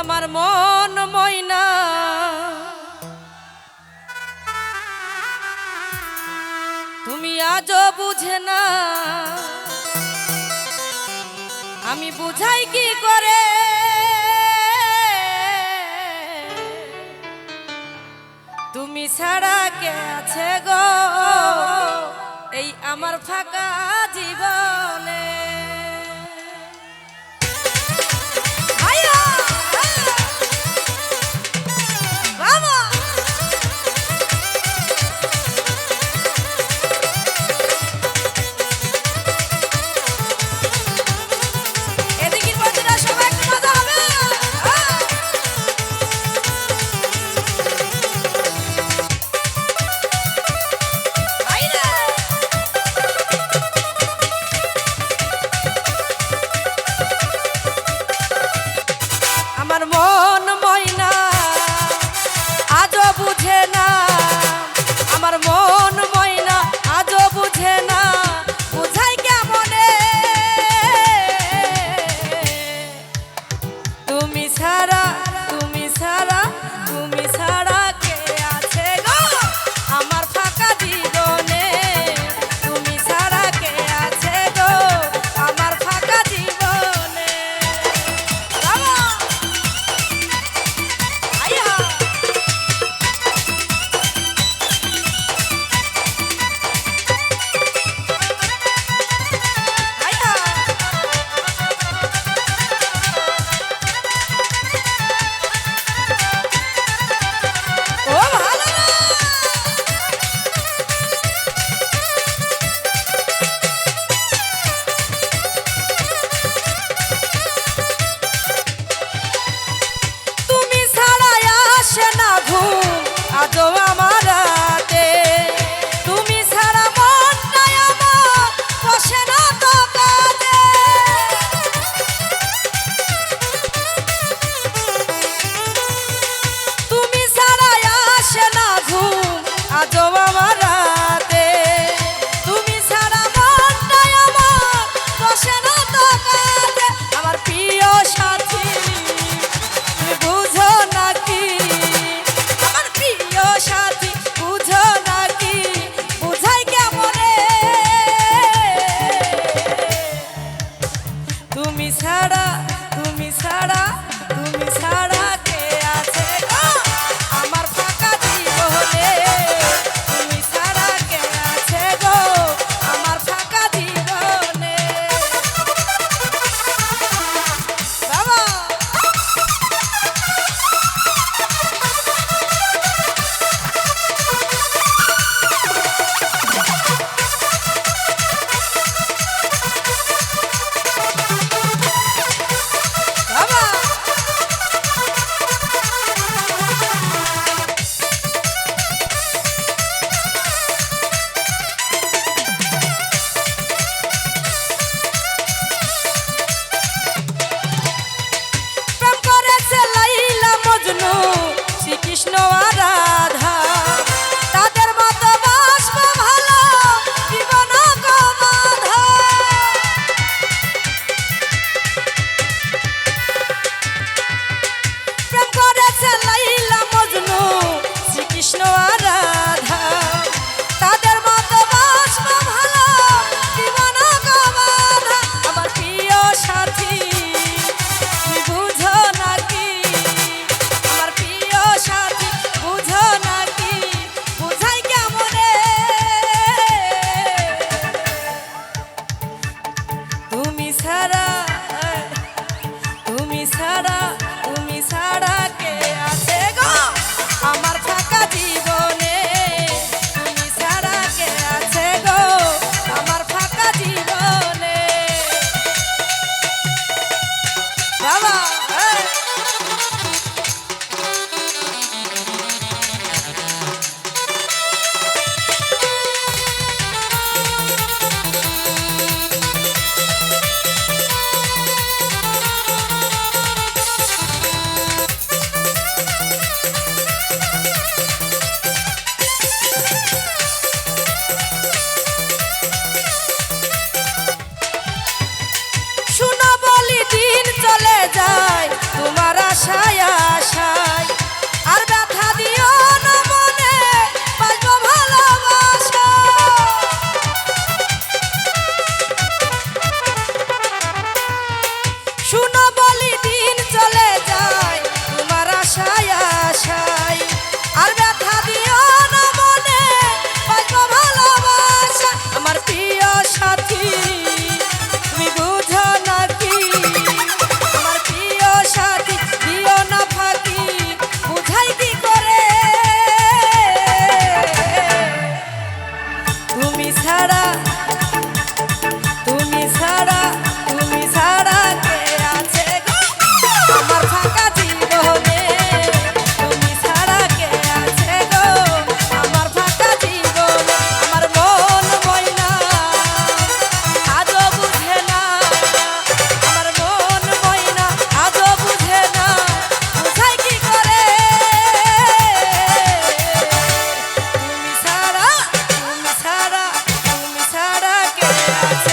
আমার মন ময়না। তুমি আজও বুঝে না। আমি বুঝাই কি করে? তুমি ছাড়া কে আছে গো? এই আমার ফাঁকা জি Tomá. Krishna Vada Yeah.